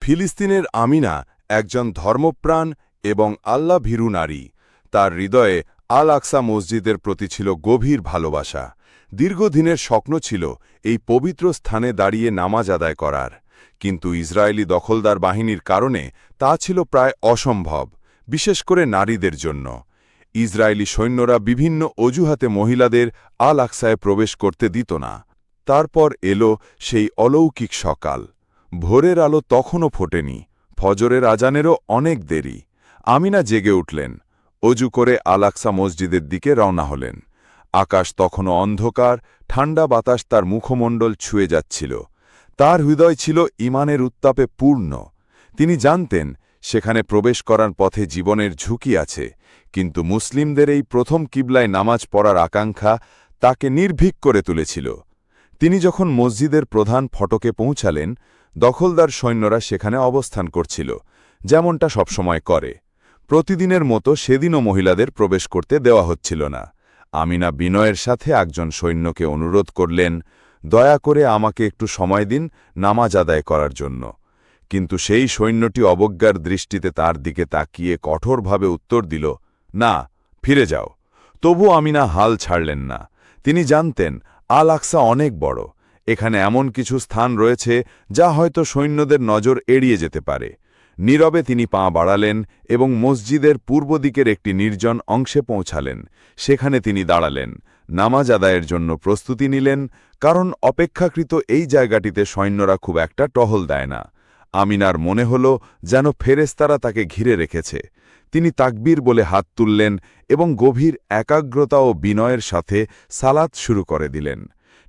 ফিলিস্তিনের আমিনা একজন ধর্মপ্রাণ এবং আল্লাহ ভীরু নারী। তার হৃদয়ে আল আকসা মসজিদের প্রতি ছিল গভীর ভালোবাসা। দীর্ঘদিনের স্বপ্ন ছিল এই পবিত্র স্থানে দাঁড়িয়ে নামাজ আদায় করার। কিন্তু ইসরায়েলি দখলদার বাহিনীর কারণে তা ছিল প্রায় অসম্ভব, বিশেষ করে নারীদের জন্য। ইসরায়েলি সৈন্যরা বিভিন্ন অজুহাতে মহিলাদের আল আকসায় প্রবেশ করতে দিত না। তারপর এলো সেই অলৌকিক সকাল। ভোরের আলো তখনও ফোটেনি, ফজরের আজানেরও অনেক দেরি। আমিনা জেগে উঠলেন, অজু করে আলাক্সা মসজিদের দিকে রওনা হলেন। আকাশ তখনও অন্ধকার ঠান্ডা বাতাস তার মুখমণ্ডল ছুঁয়ে যাচ্ছিল। তার হৃদয় ছিল ইমানের উত্তাপে পূর্ণ। তিনি জানতেন, সেখানে প্রবেশ করার পথে জীবনের ঝুঁকি আছে, কিন্তু মুসলিমদের এই প্রথম কিবলায় নামাজ পড়ার আকাঙ্ক্ষা তাকে নির্ভীক করে তুলেছিল। তিনি যখন মসজিদের প্রধান ফটকে পৌঁছালেন দখলদার সৈন্যরা সেখানে অবস্থান করছিল, যেমনটা সবসময় করে। প্রতিদিনের মতো সেদিনও মহিলাদের প্রবেশ করতে দেওয়া হচ্ছিল না। আমিনা বিনয়ের সাথে একজন সৈন্যকে অনুরোধ করলেন, দয়া করে আমাকে একটু সময় দিন নামাজ আদায় করার জন্য। কিন্তু সেই সৈন্যটি অবজ্ঞার দৃষ্টিতে তার দিকে তাকিয়ে কঠোরভাবে উত্তর দিল, না, ফিরে যাও। তবু আমিনা হাল ছাড়লেন না। তিনি জানতেন, আল আকসা অনেক বড়। এখানে এমন কিছু স্থান রয়েছে যা হয়তো সৈন্যদের নজর এড়িয়ে যেতে পারে। নীরবে তিনি পা বাড়ালেন এবং মসজিদের পূর্ব দিকের একটি নির্জন অংশে পৌঁছালেন। সেখানে তিনি দাঁড়ালেন, নামাজ আদায়ের জন্য প্রস্তুতি নিলেন, কারণ অপেক্ষাকৃত এই জায়গাটিতে সৈন্যরা খুব একটা টহল দেয় না। আমিনার মনে হল যেন ফেরেস্তারা তাকে ঘিরে রেখেছে। তিনি তাকবীর বলে হাত তুললেন এবং গভীর একাগ্রতা ও বিনয়ের সাথে সালাত শুরু করে দিলেন।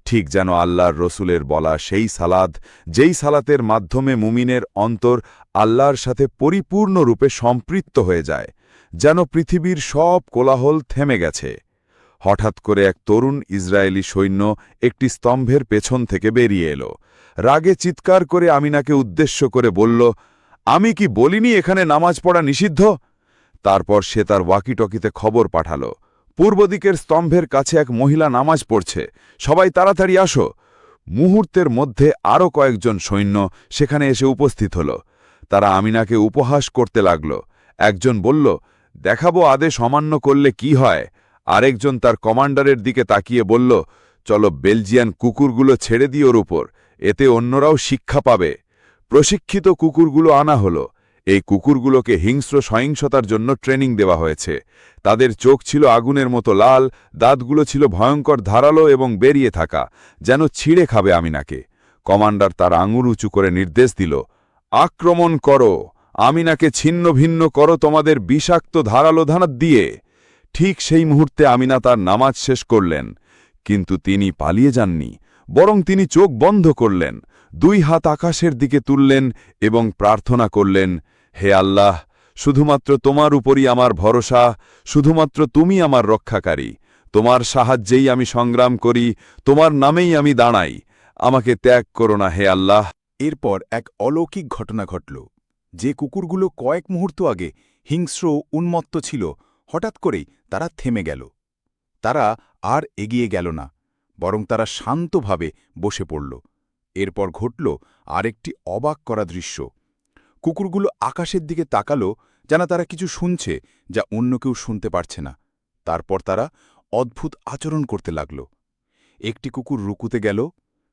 ঠিক যেন আল্লাহর রসুলের বলা সেই সালাদ, যেই সালাতের মাধ্যমে মুমিনের অন্তর আল্লাহর সাথে পরিপূর্ণরূপে সম্পৃক্ত হয়ে যায়, যেন পৃথিবীর সব কোলাহল থেমে গেছে। হঠাৎ করে এক তরুণ ইসরায়েলি সৈন্য একটি স্তম্ভের পেছন থেকে বেরিয়ে এলো। রাগে চিৎকার করে আমিনাকে উদ্দেশ্য করে বলল, আমি কি বলিনি এখানে নামাজ পড়া নিষিদ্ধ? তারপর সে তার ওয়াকিটকিতে খবর পাঠাল। পূর্ব দিকের স্তম্ভের কাছে এক মহিলা নামাজ পড়ছে। সবাই তাড়াতাড়ি আসো। মুহূর্তের মধ্যে আরও কয়েকজন সৈন্য সেখানে এসে উপস্থিত হল। তারা আমিনাকে উপহাস করতে লাগল। একজন বলল, দেখাবো আদেশ অমান্য করলে কি হয়? আরেকজন তার কমান্ডারের দিকে তাকিয়ে বলল, চলো বেলজিয়ান কুকুরগুলো ছেড়ে দিই ওর উপর। এতে অন্যরাও শিক্ষা পাবে। প্রশিক্ষিত কুকুরগুলো আনা হলো। এই কুকুরগুলোকে হিংস্র সহিংসতার জন্য ট্রেনিং দেওয়া হয়েছে। তাদের চোখ ছিল আগুনের মতো লাল, দাঁতগুলো ছিল ভয়ঙ্কর ধারালো এবং বেরিয়ে থাকা, যেন ছিঁড়ে খাবে আমিনাকে। কমান্ডার তার আঙুর উঁচু করে নির্দেশ দিল, আক্রমণ করো, আমিনাকে ছিন্ন ভিন্ন করো তোমাদের বিষাক্ত ধারালো ধানাত দিয়ে। ঠিক সেই মুহূর্তে আমিনা তার নামাজ শেষ করলেন, কিন্তু তিনি পালিয়ে যাননি, বরং তিনি চোখ বন্ধ করলেন, দুই হাত আকাশের দিকে তুললেন এবং প্রার্থনা করলেন হে আল্লাহ, শুধুমাত্র তোমার উপরই আমার ভরসা, শুধুমাত্র তুমি আমার রক্ষাকারী। তোমার সাহায্যেই আমি সংগ্রাম করি, তোমার নামেই আমি দাঁড়াই। আমাকে ত্যাগ করো না হে আল্লাহ। এরপর এক অলৌকিক ঘটনা ঘটল। যে কুকুরগুলো কয়েক মুহূর্ত আগে হিংস্র উন্মত্ত ছিল, হঠাৎ করেই তারা থেমে গেল। তারা আর এগিয়ে গেল না, বরং তারা শান্তভাবে বসে পড়ল। এরপর ঘটল আরেকটি অবাক করা দৃশ্য। কুকুরগুলো আকাশের দিকে তাকালো, যেন তারা কিছু শুনছে যা অন্য কেউ শুনতে পারছে না। তারপর তারা অদ্ভুত আচরণ করতে লাগল। একটি কুকুর রুকুতে গেল,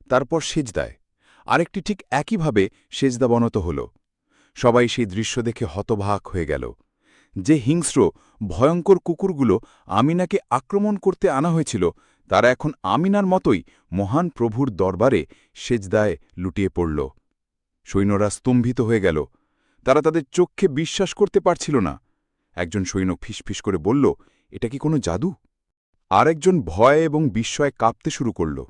তারপর সেজদায়। আরেকটি ঠিক একইভাবে সেজদাবনত হল। সবাই সেই দৃশ্য দেখে হতবাক হয়ে গেল। যে হিংস্র, ভয়ঙ্কর কুকুরগুলো আমিনাকে আক্রমণ করতে আনা হয়েছিল, তারা এখন আমিনার মতোই মহান প্রভুর দরবারে সেজদায় লুটিয়ে পড়ল। সৈন্যরা স্তম্ভিত হয়ে গেল। তারা তাদের চোখে বিশ্বাস করতে পারছিল না। একজন সৈন্য ফিসফিস করে বলল, এটা কি কোনো জাদু? আরেকজন ভয় এবং বিস্ময়ে কাঁপতে শুরু করল।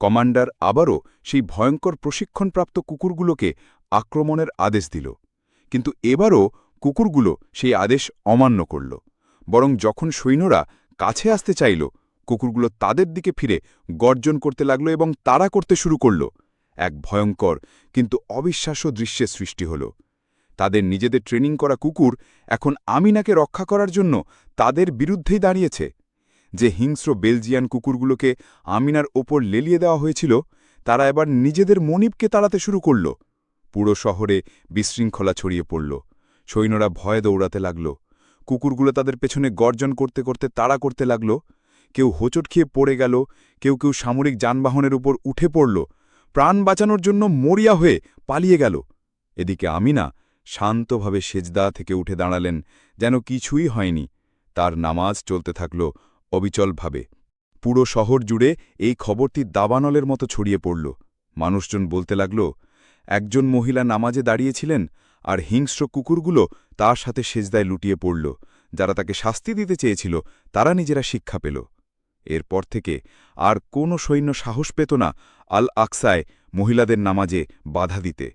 কমান্ডার আবারও সেই ভয়ঙ্কর প্রশিক্ষণপ্রাপ্ত কুকুরগুলোকে আক্রমণের আদেশ দিল। কিন্তু এবারও কুকুরগুলো সেই আদেশ অমান্য করল। বরং যখন সৈন্যরা কাছে আসতে চাইল, কুকুরগুলো তাদের দিকে ফিরে গর্জন করতে লাগল এবং তাড়া করতে শুরু করল। এক ভয়ঙ্কর কিন্তু অবিশ্বাস্য দৃশ্যের সৃষ্টি হল। তাদের নিজেদের ট্রেনিং করা কুকুর এখন আমিনাকে রক্ষা করার জন্য তাদের বিরুদ্ধেই দাঁড়িয়েছে। যে হিংস্র বেলজিয়ান কুকুরগুলোকে আমিনার ওপর লেলিয়ে দেওয়া হয়েছিল, তারা এবার নিজেদের মনিবকে তাড়াতে শুরু করল। পুরো শহরে বিশৃঙ্খলা ছড়িয়ে পড়ল। সৈন্যরা ভয়ে দৌড়াতে লাগল। কুকুরগুলো তাদের পেছনে গর্জন করতে করতে, তাড়া করতে লাগল। কেউ হোঁচট খেয়ে পড়ে গেল, কেউ কেউ সামরিক যানবাহনের উপর উঠে পড়ল। প্রাণ বাঁচানোর জন্য মরিয়া হয়ে পালিয়ে গেল। এদিকে আমিনা শান্তভাবে সেজদা থেকে উঠে দাঁড়ালেন, যেন কিছুই হয়নি। তার নামাজ চলতে থাকল অবিচলভাবে। পুরো শহর জুড়ে এই খবরটি দাবানলের মতো ছড়িয়ে পড়ল। মানুষজন বলতে লাগল, একজন মহিলা নামাজে দাঁড়িয়েছিলেন আর হিংস্র কুকুরগুলো তার সাথে সেজদায় লুটিয়ে পড়ল। যারা তাকে শাস্তি দিতে চেয়েছিল, তারা নিজেরা শিক্ষা পেল। এরপর থেকে আর কোনো সৈন্য সাহস পেত না আল আকসায় মহিলাদের নামাজে বাধা দিতে।